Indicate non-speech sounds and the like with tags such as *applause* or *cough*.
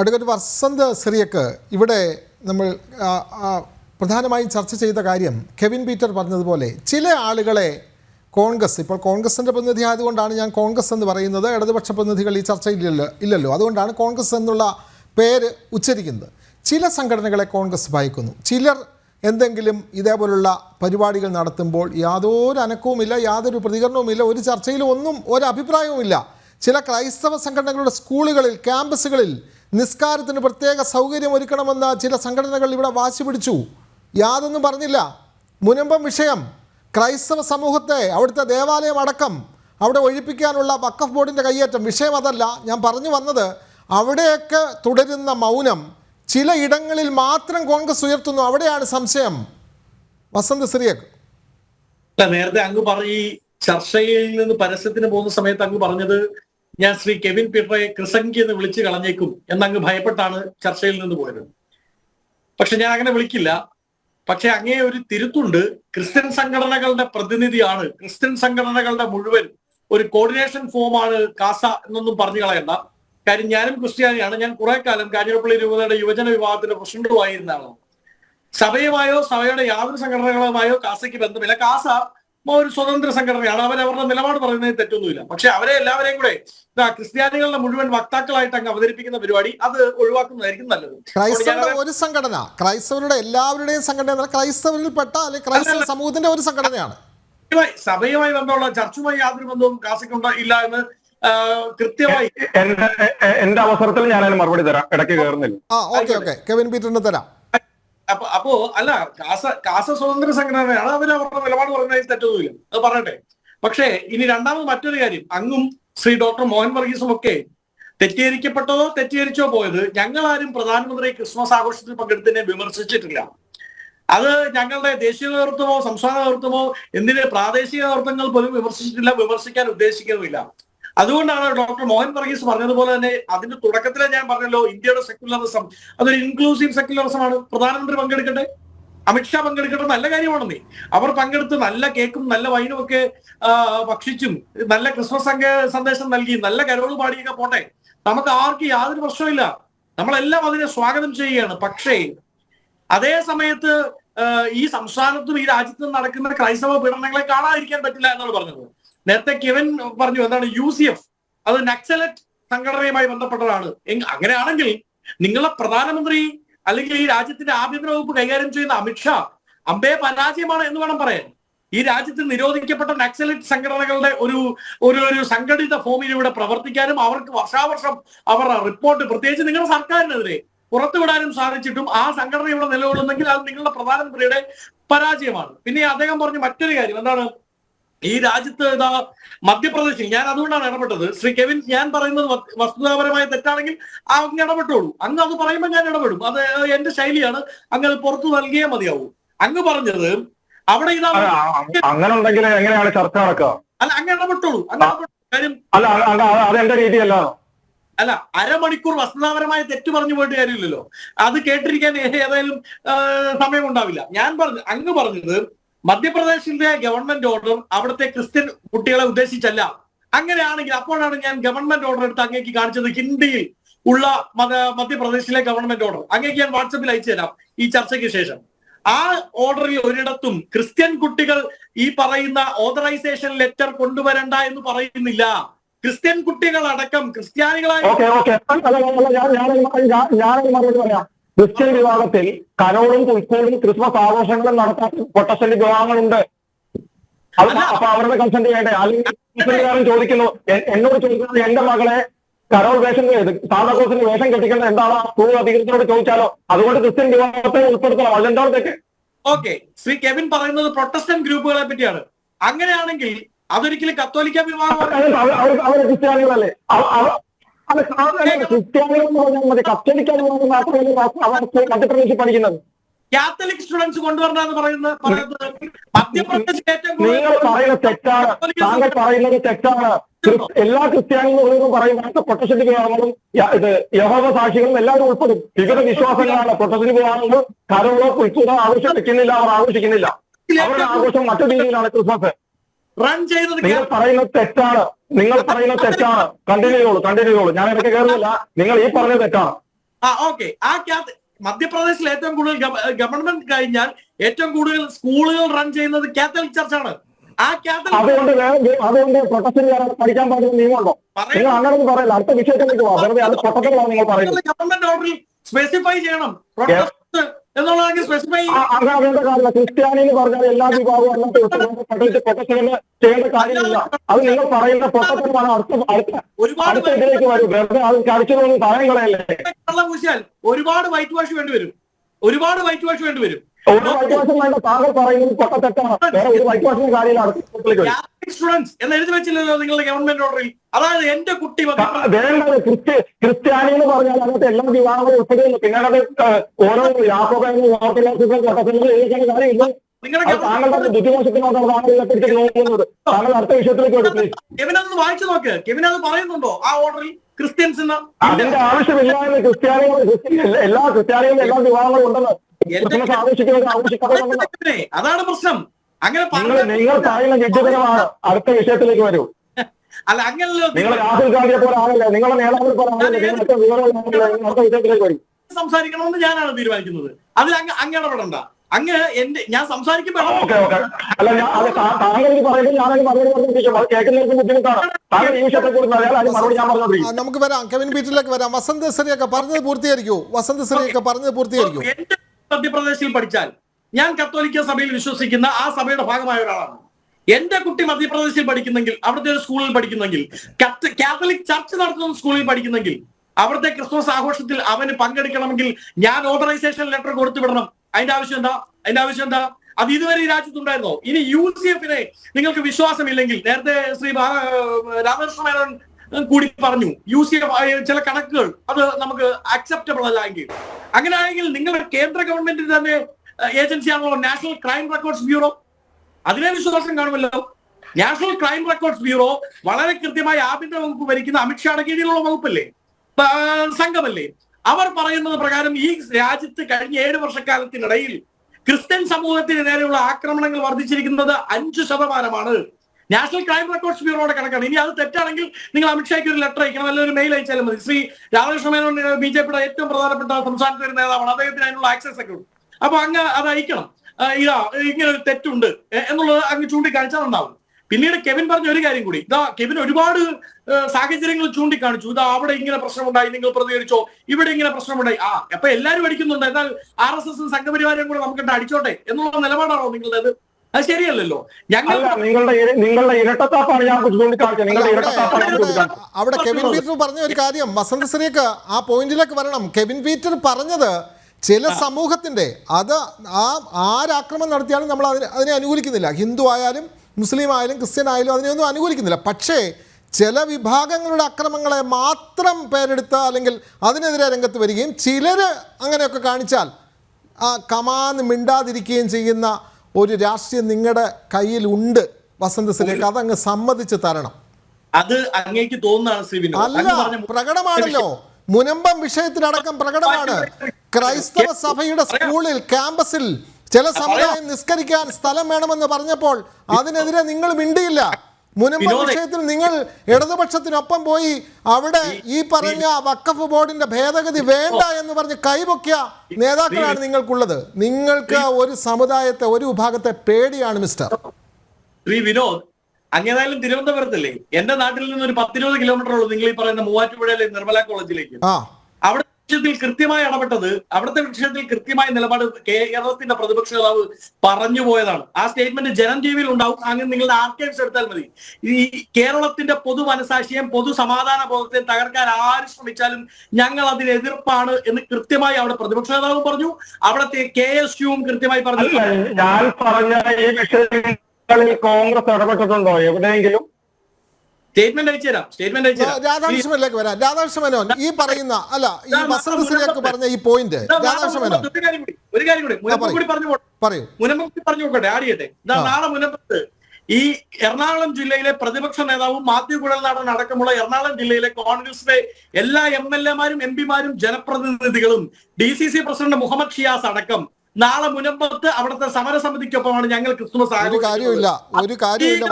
Advocate Vasant സിറിയക്ക് ഇവിടെ നമ്മൾ പ്രധാനമായും ചർച്ച ചെയ്ത കാര്യം കെവിൻ പീറ്റർ പറഞ്ഞതുപോലെ ചില ആളുകളെ കോൺഗ്രസ് ഇപ്പോൾ കോൺഗ്രസിന്റെ പ്രതിനിധി ആയതുകൊണ്ടാണ് ഞാൻ കോൺഗ്രസ് എന്ന് പറയുന്നത് ഇടതുപക്ഷ പ്രതിനിധികൾ ഈ ചർച്ചയില്ലല്ലോ ഇല്ലല്ലോ. അതുകൊണ്ടാണ് കോൺഗ്രസ് എന്നുള്ള പേര് ഉച്ചരിക്കുന്നത്. ചില സംഘടനകളെ കോൺഗ്രസ് ഭയക്കുന്നു. ചിലർ എന്തെങ്കിലും ഇതേപോലുള്ള പരിപാടികൾ നടത്തുമ്പോൾ യാതൊരു അനക്കവുമില്ല യാതൊരു പ്രതികരണവുമില്ല ഒരു ചർച്ചയിലും ഒന്നും ഒരു അഭിപ്രായവുമില്ല. ചില ക്രൈസ്തവ സംഘടനകളുടെ സ്കൂളുകളിൽ ക്യാമ്പസുകളിൽ നിസ്കാരത്തിന് പ്രത്യേക സൗകര്യം ഒരുക്കണമെന്ന് ചില സംഘടനകൾ ഇവിടെ വാശി പിടിച്ചു. യാതൊന്നും പറഞ്ഞില്ല. മുനമ്പം വിഷയം. ക്രൈസ്തവ സമൂഹത്തെ അവിടുത്തെ ദേവാലയം അടക്കം അവിടെ ഒഴിപ്പിക്കാനുള്ള വക്കഫ് ബോർഡിന്റെ കയ്യേറ്റം. വിഷയം അതല്ല ഞാൻ പറഞ്ഞു വന്നത് അവിടെയൊക്കെ തുടരുന്ന മൗനം ചില ഇടങ്ങളിൽ മാത്രം കോൺഗ്രസ് ഉയർത്തുന്നു. അവിടെയാണ് സംശയം. വസന്ത് സിറിയക് നേരത്തെ അങ്ങ് പറ ഈ ചർച്ചയിൽ നിന്ന് പരസ്യത്തിന് പോകുന്ന സമയത്ത് അങ്ങ് പറഞ്ഞത് ഞാൻ ശ്രീ കെവിൻ പീറ്ററെ കൃസംഗി എന്ന് വിളിച്ചു കളഞ്ഞേക്കും എന്നങ്ങ് ഭയപ്പെട്ടാണ് ചർച്ചയിൽ നിന്ന് പോയത്. പക്ഷെ ഞാൻ അങ്ങനെ വിളിക്കില്ല. പക്ഷെ അങ്ങേ ഒരു തിരുത്തുണ്ട്. ക്രിസ്ത്യൻ സംഘടനകളുടെ പ്രതിനിധിയാണ്. ക്രിസ്ത്യൻ സംഘടനകളുടെ മുഴുവൻ ഒരു കോർഡിനേഷൻ ഫോമാണ് കാസ എന്നൊന്നും പറഞ്ഞു കളയണ്ട. കാര്യം ഞാനും ക്രിസ്ത്യാനിയാണ്. ഞാൻ കുറെ കാലം കാഞ്ഞിരപ്പള്ളി രൂപതയുടെ യുവജന വിഭാഗത്തിന്റെ പ്രസിഡന്റുമായിരുന്ന സഭയുമായോ സഭയുടെ യാതൊരു സംഘടനകളുമായോ കാസയ്ക്ക് ബന്ധമില്ല. കാസ ഒരു സ്വതന്ത്ര സംഘടനയാണ്. അവർ അവരുടെ നിലപാട് പറയുന്നതിൽ തെറ്റൊന്നുമില്ല. പക്ഷെ അവരെ എല്ലാവരെയും കൂടെ ഇതാ ക്രിസ്ത്യാനികളുടെ മുഴുവൻ വക്താക്കളായിട്ട് അങ്ങ് അവതരിപ്പിക്കുന്ന പരിപാടി അത് ഒഴിവാക്കുന്നതായിരിക്കും നല്ലത്. ക്രൈസ്തവരുടെ ഒരു സംഘടന ക്രൈസ്തവരുടെ എല്ലാവരുടെയും സംഘടന ക്രൈസ്തവരിൽപ്പെട്ട അല്ലെങ്കിൽ ക്രൈസ്തവ സമൂഹത്തിന്റെ ഒരു സംഘടനയാണ്. സഭയുമായി ബന്ധമുള്ള ചർച്ചുമായി യാതൊരു ബന്ധവും കാസിക്കുണ്ടോ? ഇല്ല എന്ന് കൃത്യമായി എന്റെ അവസരത്തിൽ ഞാൻ മറുപടി തരാം. ഇടയ്ക്ക് കയറുന്നില്ല. ആ ഓക്കെ ഓക്കെ. കെവിൻ പീറ്ററിന് തരാം. അപ്പൊ അപ്പോ അല്ല കാസ കാസ സ്വതന്ത്ര സംഘടനയാണ് അവർ അവരുടെ നിലപാട് പറഞ്ഞതിൽ തെറ്റൊന്നുമില്ല. അത് പറയട്ടെ. പക്ഷേ ഇനി രണ്ടാമത് മറ്റൊരു കാര്യം. അങ്ങും ശ്രീ ഡോക്ടർ മോഹൻ വർഗീസും ഒക്കെ തെറ്റിദ്ധരിക്കപ്പെട്ടതോ തെറ്റിദ്ധരിച്ചോ പോയത് ഞങ്ങൾ ആരും പ്രധാനമന്ത്രി ക്രിസ്മസ് ആഘോഷത്തിൽ പങ്കെടുത്തതിനെ വിമർശിച്ചിട്ടില്ല. അത് ഞങ്ങളുടെ ദേശീയ നേതൃത്വമോ സംസ്ഥാന നേതൃത്വമോ എന്തിന് പ്രാദേശിക നേതൃത്വങ്ങൾ പോലും വിമർശിച്ചിട്ടില്ല വിമർശിക്കാൻ ഉദ്ദേശിക്കുന്നുമില്ല. അതുകൊണ്ടാണ് ഡോക്ടർ മോഹൻ വർഗീസ് പറഞ്ഞതുപോലെ തന്നെ അതിന്റെ തുടക്കത്തിലെ ഞാൻ പറഞ്ഞല്ലോ ഇന്ത്യയുടെ സെക്യുലറിസം അതൊരു ഇൻക്ലൂസീവ് സെക്യുലറിസമാണ് പ്രധാനമന്ത്രി പങ്കെടുക്കട്ടെ? അമിത്ഷാ പങ്കെടുക്കട്ടെ? നല്ല കാര്യമാണെന്നേ അവർ പങ്കെടുത്ത് നല്ല കേക്കും നല്ല വൈനും ഒക്കെ ഭക്ഷിച്ചും നല്ല ക്രിസ്മസ് സന്ദേശം നൽകി നല്ല കരോൾ പാടിയൊക്കെ പോട്ടെ. നമുക്ക് ആർക്ക് യാതൊരു പ്രശ്നമില്ല നമ്മളെല്ലാം അതിനെ സ്വാഗതം ചെയ്യുകയാണ്. പക്ഷേ അതേ സമയത്ത് ഈ സംസ്ഥാനത്തും ഈ രാജ്യത്തും നടക്കുന്ന ക്രൈസ്തവ പീഡനങ്ങളെ കാണാതിരിക്കാൻ പറ്റില്ല എന്നാണ് പറഞ്ഞത്. നേരത്തെ കെവൻ പറഞ്ഞു എന്താണ് യു സി എഫ്? അത് നക്സലറ്റ് സംഘടനയുമായി ബന്ധപ്പെട്ടതാണ്. അങ്ങനെയാണെങ്കിൽ നിങ്ങളെ പ്രധാനമന്ത്രി അല്ലെങ്കിൽ ഈ രാജ്യത്തിന്റെ ആഭ്യന്തര വകുപ്പ് കൈകാര്യം ചെയ്യുന്ന അമിത്ഷാ അമ്പേ പരാജയമാണ് എന്ന് വേണം പറയാൻ. ഈ രാജ്യത്ത് നിരോധിക്കപ്പെട്ട നക്സലറ്റ് സംഘടനകളുടെ ഒരു ഒരു ഒരു സംഘടിത ഇവിടെ പ്രവർത്തിക്കാനും അവർക്ക് വർഷാവർഷം അവർ റിപ്പോർട്ട് പ്രത്യേകിച്ച് നിങ്ങളുടെ സർക്കാരിനെതിരെ പുറത്തുവിടാനും സാധിച്ചിട്ടും ആ സംഘടന ഇവിടെ നിലകൊള്ളുന്നെങ്കിൽ അത് നിങ്ങളുടെ പ്രധാനമന്ത്രിയുടെ പരാജയമാണ്. പിന്നെ അദ്ദേഹം പറഞ്ഞ മറ്റൊരു കാര്യം. എന്താണ്? ഈ രാജ്യത്ത് ഇതാ മധ്യപ്രദേശിൽ ഞാൻ അതുകൊണ്ടാണ് ഇടപെട്ടത്. ശ്രീ കെവിൻ ഞാൻ പറയുന്നത് വസ്തുതാപരമായി തെറ്റാണെങ്കിൽ അങ്ങ് ഇടപെട്ടോളൂ. അങ്ങ് അത് പറയുമ്പോൾ ഞാൻ ഇടപെടും. അത് എന്റെ ശൈലിയാണ്. അങ്ങ് പുറത്തു നൽകിയേ മതിയാവൂ. അങ്ങ് പറഞ്ഞത് അവിടെ ഇതാ അങ്ങനെ ഉണ്ടെങ്കിൽ എങ്ങനെയാണ് ചർച്ച നടക്കുക? അല്ല അങ്ങ് ഇടപെട്ടോളൂ. കാര്യം അല്ല അതെന്റെ രീതിയല്ല. അല്ല അരമണിക്കൂർ വസ്തുതാപരമായ തെറ്റ് പറഞ്ഞു പോയിട്ട് കാര്യമില്ലല്ലോ. അത് കേട്ടിരിക്കാൻ ഏതായാലും ആ, സമയം ഉണ്ടാവില്ല. ഞാൻ പറഞ്ഞു അങ്ങ് പറഞ്ഞത് മധ്യപ്രദേശിന്റെ ഗവൺമെന്റ് ഓർഡർ അവിടുത്തെ ക്രിസ്ത്യൻ കുട്ടികളെ ഉദ്ദേശിച്ചല്ല. അങ്ങനെയാണെങ്കിൽ അപ്പോഴാണ് ഞാൻ ഗവൺമെന്റ് ഓർഡർ എടുത്ത് അങ്ങേക്ക് കാണിച്ചത് ഹിന്ദിയിൽ ഉള്ള മധ്യപ്രദേശിലെ ഗവൺമെന്റ് ഓർഡർ അങ്ങേക്ക് ഞാൻ വാട്സപ്പിൽ അയച്ചു തരാം ഈ ചർച്ചയ്ക്ക് ശേഷം. ആ ഓർഡറിൽ ഒരിടത്തും ക്രിസ്ത്യൻ കുട്ടികൾ ഈ പറയുന്ന ഓതറൈസേഷൻ ലെറ്റർ കൊണ്ടുവരണ്ട എന്ന് പറയുന്നില്ല. ക്രിസ്ത്യൻ കുട്ടികൾ അടക്കം ക്രിസ്ത്യാനികളായ ക്രിസ്ത്യൻ വിഭാഗത്തിൽ കരോളും ഉത്സവവും ക്രിസ്മസ് ആഘോഷങ്ങളും നടത്താൻ പൊട്ടശല്യ വിഭാഗങ്ങളുണ്ട് അപ്പൊ അവരുടെ കൺസെന്റ് ചെയ്യട്ടെ? അല്ലെങ്കിൽ ചോദിക്കുന്നു എന്നോട് ചോദിക്കുന്നത് എന്റെ മകളെ കരോൾ വേഷം സാന്താക്ലോസിന് വേഷം കെട്ടിക്കുന്നത് എന്താണ്? സ്കൂൾ അധികൃതരോട് ചോദിച്ചാലോ? അതുകൊണ്ട് ക്രിസ്ത്യൻ വിഭാഗത്തെ ഉൾപ്പെടുത്തണം. അതെന്താണ് തെറ്റ്? ഓക്കെ. ശ്രീ കെവിൻ പറയുന്നത് പ്രൊട്ടസ്റ്റന്റ് ഗ്രൂപ്പുകളെ പറ്റിയാണ്. അങ്ങനെയാണെങ്കിൽ അതൊരിക്കലും കത്തോലിക്ക വിഭാഗം അവർ ക്രിസ്ത്യാനികളല്ലേ? മാത്രമേ മധ്യപ്രദേശിൽ പഠിക്കുന്നത്. കാത്തലിക് സ്റ്റുഡൻസ് കൊണ്ടുവരണമെന്ന് പറയുന്നത് മധ്യപ്രദേശിൽ ഏറ്റവും നിങ്ങൾ പറയുന്നത് തെറ്റാണ്. താങ്കൾ പറയുന്നത് തെറ്റാണ്. എല്ലാ ക്രിസ്ത്യാനികളും പറയുമ്പോൾ പ്രൊട്ടസ്റ്റന്റ് വിവാഹങ്ങളും ഇത് യഹോവ സാക്ഷികളും എല്ലാവരും ഉൾപ്പെടും. വിവിധ വിശ്വാസങ്ങളാണ്. പ്രൊട്ടസ്റ്റന്റ് വിവാഹങ്ങൾ കരോളോ ഉത്സവോ ആഘോഷിക്കുന്നില്ല അവർ ആഘോഷിക്കുന്നില്ല. അവരുടെ ആഘോഷം മറ്റു രീതിയിലാണ് ക്രിസ്മസ്. റൺ ചെയ്തത് നിങ്ങൾ പറയുന്നത് തെറ്റാണ്. നിങ്ങൾ പറയുന്നത് തെറ്റാണ്. കണ്ടിന്യൂ ചെയ്തോളൂ കണ്ടിന്യൂ ചെയ്തോളൂ. ഞാൻ ഇടയ്ക്ക് കയറുന്നില്ല. നിങ്ങൾ ഈ പറഞ്ഞത് തെറ്റാണ്. ആ ഓക്കെ ആ ക്യാത്ത് മധ്യപ്രദേശിൽ ഏറ്റവും കൂടുതൽ ഗവൺമെന്റ് കഴിഞ്ഞാൽ ഏറ്റവും കൂടുതൽ സ്കൂളുകൾ റൺ ചെയ്യുന്നത് കാത്തലിക് ചർച്ചാണ് ആ കാത്തലിക് അതുകൊണ്ട് അതുകൊണ്ട് പഠിക്കാൻ പാടില്ല നിയമമുണ്ടോ നിങ്ങൾ അങ്ങനെ ഒന്നും പറയില്ല. അടുത്ത വിഷയത്തിലേക്ക് പോവാം വെറുതെ അത് പൊട്ടത്തിലാണ് നിങ്ങൾ പറയുന്നത് ഗവൺമെന്റ് ഓർഡറിൽ സ്പെസിഫൈ ചെയ്യണം. പ്രൊട്ടസ്റ്റ് എന്നുള്ളതെങ്കിൽ സ്പെസിഫൈ അതിന്റെ കാര്യമില്ല. ക്രിസ്ത്യാനി പറഞ്ഞാൽ എല്ലാ വിഭാഗവും അല്ലാത്ത പ്രൊട്ടസ്റ്റ് പ്രൊട്ടസ്റ്റിന് ചെയ്യേണ്ട കാര്യമില്ല. അത് നിങ്ങൾ പറയുന്ന പൊട്ടത്തിലാണ് അടുത്ത അടുത്ത ഒരുപാട് അടുത്ത ഇതിലേക്ക് വരും. വെറുതെ അത് കഴിച്ചതൊന്നും പറയാൻ കളയല്ലേ ഒരുപാട് വൈറ്റ് വാഷ് വേണ്ടി വരും. ഒരുപാട് വൈറ്റ് വാഷ് വേണ്ടി വരും. ഒരു വൈറ്റ് വാഷും വേണ്ട. താങ്കൾ പറയുന്നത് പൊട്ടത്തെട്ടാണ് വേറെ ഒരു വൈറ്റ് വാഷിന്റെ കാര്യമില്ല. അടുത്ത സ്റ്റുഡൻസ് എന്ന് എഴുതി വെച്ചില്ലല്ലോ നിങ്ങളുടെ ഗവൺമെന്റ് ഓർഡറിൽ അതായത് എന്റെ കുട്ടി ക്രിസ്ത്യാനി എന്ന് പറഞ്ഞാൽ അതിനകത്ത് എല്ലാ വിവാഹങ്ങളും ഉൾപ്പെടുന്നു പിന്നെ അത് ഓരോ താങ്കളുടെ ബുദ്ധിമോശത്തിനോടാണ് താങ്കൾ അടുത്ത വിഷയത്തിലേക്ക് വായിച്ചു നോക്ക്. കെവിൻ അത് പറയുന്നുണ്ടോ? ആ ഓർഡറിൽ ക്രിസ്ത്യൻസ് എന്ന് അതിന്റെ ആവശ്യമില്ല എന്ന് ക്രിസ്ത്യാനികൾ ക്രിസ്ത്യ- എല്ലാ- ക്രിസ്ത്യാനികളും എല്ലാ വിഭാഗങ്ങളും ഉണ്ടെന്ന് അതാണ് പ്രശ്നം. അങ്ങനെ നിങ്ങൾ പറയുന്ന വിദ്യുതമാണ് അടുത്ത വിഷയത്തിലേക്ക് വരൂ. *laughs* അല്ല അങ്ങനല്ലോ നിങ്ങൾ രാഹുൽ ഗാന്ധിയെ പോലെ ആണല്ലേ? നിങ്ങളുടെ നേതാവിനെ പോലെ ആണല്ലേ? വിഷയത്തിലേക്ക് വരും. സംസാരിക്കണമെന്ന് ഞാനാണ് തീരുമാനിക്കുന്നത്. അതിൽ അങ്ങ് അങ്ങ് ഇടപെടണ്ട. അങ്ങ് എന്റെ ഞാൻ സംസാരിക്കുമ്പോൾ അല്ല അത് പറയുമ്പോൾ ഞാനത് മറുപടി പറഞ്ഞിരിക്കും അത് കേൾക്കുന്നവർക്ക് ബുദ്ധിമുട്ടാണ്. താങ്കൾ ഈ വിഷയത്തെ കുറിച്ച് അറിയാൻ അതിന് മറുപടി ഞാൻ നമുക്ക് വരാം. കെവിൻ ബീറ്റിലേക്ക് വരാം. വസന്ത് സിറിയൊക്കെ പറഞ്ഞത് പൂർത്തീകരിക്കൂ. വസന്ത് സിറിയൊക്കെ പറഞ്ഞത് പൂർത്തീകരിക്കൂ. എന്റെ മധ്യപ്രദേശിൽ പഠിച്ചാൽ ഞാൻ കത്തോലിക്ക സഭയിൽ വിശ്വസിക്കുന്ന ആ സഭയുടെ ഭാഗമായ ഒരാളാണ്. എന്റെ കുട്ടി മധ്യപ്രദേശിൽ പഠിക്കുന്നെങ്കിൽ അവിടുത്തെ ഒരു സ്കൂളിൽ പഠിക്കുന്നെങ്കിൽ കത്ത് കാത്തലിക് ചർച്ച് നടത്തുന്ന സ്കൂളിൽ പഠിക്കുന്നെങ്കിൽ അവിടുത്തെ ക്രിസ്മസ് ആഘോഷത്തിൽ അവന് പങ്കെടുക്കണമെങ്കിൽ ഞാൻ ഓതറൈസേഷൻ ലെറ്റർ കൊടുത്തു വിടണം. അതിന്റെ ആവശ്യം എന്താ? അതിന്റെ ആവശ്യം എന്താ? അത് ഇതുവരെ ഈ രാജ്യത്തുണ്ടായിരുന്നോ? ഇനി യു സി എഫിനെ നിങ്ങൾക്ക് വിശ്വാസമില്ലെങ്കിൽ നേരത്തെ ശ്രീ രാമകൃഷ്ണ മേനോൻ കൂടി പറഞ്ഞു യു സി എഫ് ചില കണക്കുകൾ അത് നമുക്ക് അക്സെപ്റ്റബിൾ അല്ല എങ്കിൽ. അങ്ങനെയാണെങ്കിൽ നിങ്ങളുടെ കേന്ദ്ര ഗവൺമെന്റിന് തന്നെ ഏജൻസി ആണല്ലോ നാഷണൽ ക്രൈം റെക്കോർഡ്സ് ബ്യൂറോ. അതിനെ വിശ്വാസം കാണുമല്ലോ. നാഷണൽ ക്രൈം റെക്കോർഡ്സ് ബ്യൂറോ വളരെ കൃത്യമായി ആഭ്യന്തര വകുപ്പ് ഭരിക്കുന്ന അമിത്ഷായുടെ കീഴിലുള്ള വകുപ്പല്ലേ? സംഘമല്ലേ? അവർ പറയുന്നത് പ്രകാരം ഈ രാജ്യത്ത് കഴിഞ്ഞ ഏഴ് വർഷക്കാലത്തിനിടയിൽ ക്രിസ്ത്യൻ സമൂഹത്തിന് നേരെയുള്ള ആക്രമണങ്ങൾ വർദ്ധിച്ചിരിക്കുന്നത് അഞ്ചു ശതമാനമാണ്. നാഷണൽ ക്രൈം റെക്കോർഡ്സ് ബ്യൂറോയുടെ കണക്കാണ്. ഇനി അത് തെറ്റാണെങ്കിൽ നിങ്ങൾ അമിത്ഷായ്ക്ക് ഒരു ലെറ്റർ അയക്കണം അല്ലെങ്കിൽ ഒരു മെയിൽ അയച്ചാലും മതി. ശ്രീ രാധാകൃഷ്ണ മേനോൻ ബി ജെ പിയുടെ ഏറ്റവും പ്രധാനപ്പെട്ട സംസ്ഥാനത്തിന്റെ നേതാവാണ്. അദ്ദേഹത്തിന് അതിനുള്ള ആക്സസ് ഒക്കെ ഉണ്ട്. അപ്പൊ അങ്ങ് അത് അയക്കണം ഇതാ ഇങ്ങനെ ഒരു തെറ്റുണ്ട്. എന്നുള്ളത് അങ്ങ് ചൂണ്ടിക്കാണിച്ചാൽ ഉണ്ടാവും പിന്നീട് കെവിൻ പറഞ്ഞ ഒരു കാര്യം കൂടി. ഇതാ കെവിൻ ഒരുപാട് സാഹചര്യങ്ങൾ ചൂണ്ടിക്കാണിച്ചു. ഇതാ അവിടെ ഇങ്ങനെ പ്രശ്നമുണ്ടായി നിങ്ങൾ പ്രതികരിച്ചോ. ഇവിടെ ഇങ്ങനെ പ്രശ്നമുണ്ടായി. ആ അപ്പൊ എല്ലാവരും അടിക്കുന്നുണ്ട്. എന്നാൽ ആർ എസ് എസും സംഘപരിവാരം കൂടെ നമുക്ക് അടിച്ചോട്ടെ എന്നുള്ള നിലപാടാണോ നിങ്ങളുടേത്? അത് ശരിയല്ലല്ലോ. ഞങ്ങൾ നിങ്ങളുടെ നിങ്ങളുടെ ഇരട്ടത്താപ്പാണ് ഞാൻ ചൂണ്ടിക്കാണിച്ചത്. നിങ്ങളുടെ അവിടെ ഇരട്ടത്താപ്പാണ് കെവിൻ പീറ്റർ പറഞ്ഞ ഒരു കാര്യം വസന്ത് ആ പോയിന്റിലേക്ക് വരണം. കെവിൻ പീറ്റർ പറഞ്ഞത് ചില സമൂഹത്തിന്റെ അത് ആ ആരാക്രമം നടത്തിയാലും നമ്മൾ അതിനെ അതിനെ അനുകൂലിക്കുന്നില്ല. ഹിന്ദു ആയാലും മുസ്ലിം ആയാലും ക്രിസ്ത്യൻ ആയാലും അതിനെയൊന്നും അനുകൂലിക്കുന്നില്ല. പക്ഷേ ചില വിഭാഗങ്ങളുടെ അക്രമങ്ങളെ മാത്രം പേരെടുത്ത അല്ലെങ്കിൽ അതിനെതിരെ രംഗത്ത് വരികയും ചിലർ അങ്ങനെയൊക്കെ കാണിച്ചാൽ ആ കമാന്ന് മിണ്ടാതിരിക്കുകയും ചെയ്യുന്ന ഒരു രാഷ്ട്രീയം നിങ്ങളുടെ കയ്യിലുണ്ട് വസന്ത സിലേക്ക്. അതങ്ങ് സമ്മതിച്ച് തരണം. അത് അങ്ങേക്ക് തോന്നുന്നതാണ് അല്ല പ്രകടമാണല്ലോ. മുനമ്പം വിഷയത്തിലടക്കം പ്രകടമാണ്. ക്രൈസ്തവ സഭയുടെ സ്കൂളിൽ ക്യാമ്പസിൽ ചില സമുദായം നിസ്കരിക്കാൻ സ്ഥലം വേണമെന്ന് പറഞ്ഞപ്പോൾ അതിനെതിരെ നിങ്ങൾ മിണ്ടിയില്ല. മുനമ്പം വിഷയത്തിൽ നിങ്ങൾ ഇടതുപക്ഷത്തിനൊപ്പം പോയി അവിടെ ഈ പറഞ്ഞ വക്കഫ് ബോർഡിന്റെ ഭേദഗതി വേണ്ട എന്ന് പറഞ്ഞ് കൈപൊക്കിയ നേതാക്കളാണ് നിങ്ങൾക്കുള്ളത്. നിങ്ങൾക്ക് ഒരു സമുദായത്തെ ഒരു വിഭാഗത്തെ പേടിയാണ് മിസ്റ്റർ. ശ്രീ വിനോദ് അങ്ങേതായാലും തിരുവനന്തപുരത്തല്ലേ? എന്റെ നാട്ടിൽ നിന്ന് ഒരു പത്തിരുപത് കിലോമീറ്റർ ഉള്ളൂ നിങ്ങൾ ഈ പറയുന്ന മൂവാറ്റുപുഴയിലെ നിർമ്മല കോളേജിലേക്ക്. ആ. അവിടെ വിഷയത്തിൽ കൃത്യമായി ഇടപെട്ടത് അവിടുത്തെ വിഷയത്തിൽ കൃത്യമായ നിലപാട് കേരളത്തിന്റെ പ്രതിപക്ഷ നേതാവ് പറഞ്ഞു പോയതാണ്. ആ സ്റ്റേറ്റ്മെന്റ് ജനം ടി വിയിൽ ഉണ്ടാവും. അങ്ങനെ നിങ്ങളുടെ ആർക്കൈവ്സ് എടുത്താൽ മതി. ഈ കേരളത്തിന്റെ പൊതു മനസാക്ഷിയും പൊതു സമാധാന ബോധത്തെയും തകർക്കാൻ ആര് ശ്രമിച്ചാലും ഞങ്ങൾ അതിന് എതിർപ്പാണ് എന്ന് കൃത്യമായി അവിടെ പ്രതിപക്ഷ നേതാവ് പറഞ്ഞു. അവിടത്തെ കെ എസ് യുവും കൃത്യമായി പറഞ്ഞു. ഞാൻ പറഞ്ഞ ഈ വിഷയങ്ങളിൽ കോൺഗ്രസ് ഇടപെട്ടിട്ടുണ്ടോ? എവിടെയെങ്കിലും? സ്റ്റേറ്റ്മെന്റ് അയച്ചു സ്റ്റേറ്റ്മെന്റ് അയച്ചു തരാം. രാധാകൃഷ്ണനിലേക്ക് വരാം. രാധാകൃഷ്ണ മേനോൻ ഈ പറയുന്ന അല്ല ഈ മുനമ്പത്ത് പറഞ്ഞ ഈ പോയിന്റ് ഇതാ രാധാകൃഷ്ണ മേനോൻ ഒരു കാര്യം കൂടി മുനമ്പം കൂടി പറഞ്ഞു പറയൂ. മുനമ്പം കൂടി പറഞ്ഞു നോക്കട്ടെ ആടിയട്ടെ ഇതാ നാളെ മുനമ്പത്ത് ഈ എറണാകുളം ജില്ലയിലെ പ്രതിപക്ഷ നേതാവും മാത്യു കുഴൽനാടൻ അടക്കമുള്ള എറണാകുളം ജില്ലയിലെ കോൺഗ്രസിലെ എല്ലാ എം എൽ എമാരും എം പിമാരും ജനപ്രതിനിധികളും D C C president Muhammad Shiyas അടക്കം നാളെ മുനമ്പത്ത് അവിടുത്തെ സമരസമിതിക്കൊപ്പമാണ് ഞങ്ങൾ ക്രിസ്തുമസ് ഒരു കാര്യമില്ല ഒരു കാര്യമില്ല.